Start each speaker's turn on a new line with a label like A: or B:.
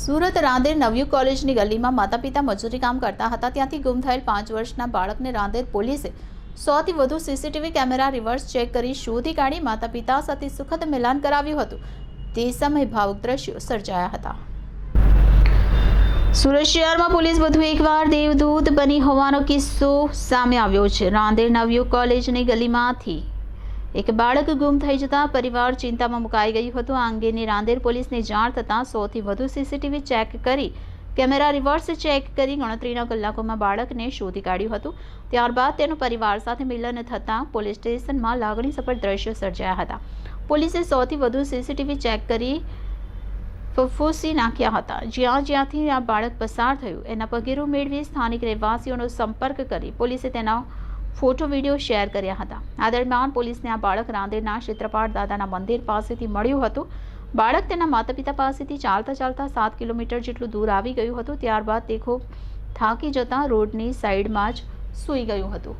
A: સુરત રાંદેર નવયુ કોલેજની ગલીમાં માતા પિતા મજૂરી કામ કરતા હતા. ત્યાંથી ગુમ થયેલ પાંચ વર્ષના બાળકને રાંદેર પોલીસે સોથી વધુ સીસીટીવી કેમેરા રિવર્સ ચેક કરી શોધી કાઢી માતા પિતા સાથે સુખદ મિલાન કરાવ્યું હતું. તે સમયે ભાવુક દ્રશ્યો સર્જાયા હતા. સુરત શહેરમાં પોલીસ વધુ એકવાર દેવદૂત બની હોવાનો કિસ્સો સામે આવ્યો છે. રાંદેર નવયુ કોલેજની ગલીમાંથી એક બાળક ગુમ થઈ જતાં પરિવાર ચિંતામાં મુકાઈ ગયું હતું. આ અંગેની રાંદેર પોલીસને જાણ થતાં સોથી વધુ સીસીટીવી ચેક કરી, કેમેરા રિવર્સ ચેક કરી ગણતરીના કલાકોમાં બાળકને શોધી કાઢ્યું હતું. ત્યારબાદ તેનો પરિવાર સાથે મિલન થતાં પોલીસ સ્ટેશનમાં લાગણીસભર દ્રશ્યો સર્જાયા હતા. પોલીસે સૌથી વધુ સીસીટીવી ચેક કરી ફફૂસી નાખ્યા હતા. જ્યાં જ્યાંથી આ બાળક પસાર થયું, એના પગેરું મેળવી સ્થાનિક રહેવાસીઓનો સંપર્ક કરી પોલીસે તેના ફોટો, વીડિયો શેર કર્યા હતા. આ દરમિયાન પોલીસને આ બાળક રાંદેરના ક્ષેત્રપાળ દાદાના મંદિર પાસેથી મળ્યું હતું. બાળક તેના માતા પિતા પાસેથી ચાલતા ચાલતા સાત કિલોમીટર જેટલું દૂર આવી ગયું હતું, ત્યારબાદ તે ખૂબ થાકી જતાં રોડની સાઈડમાં જ સૂઈ ગયું હતું.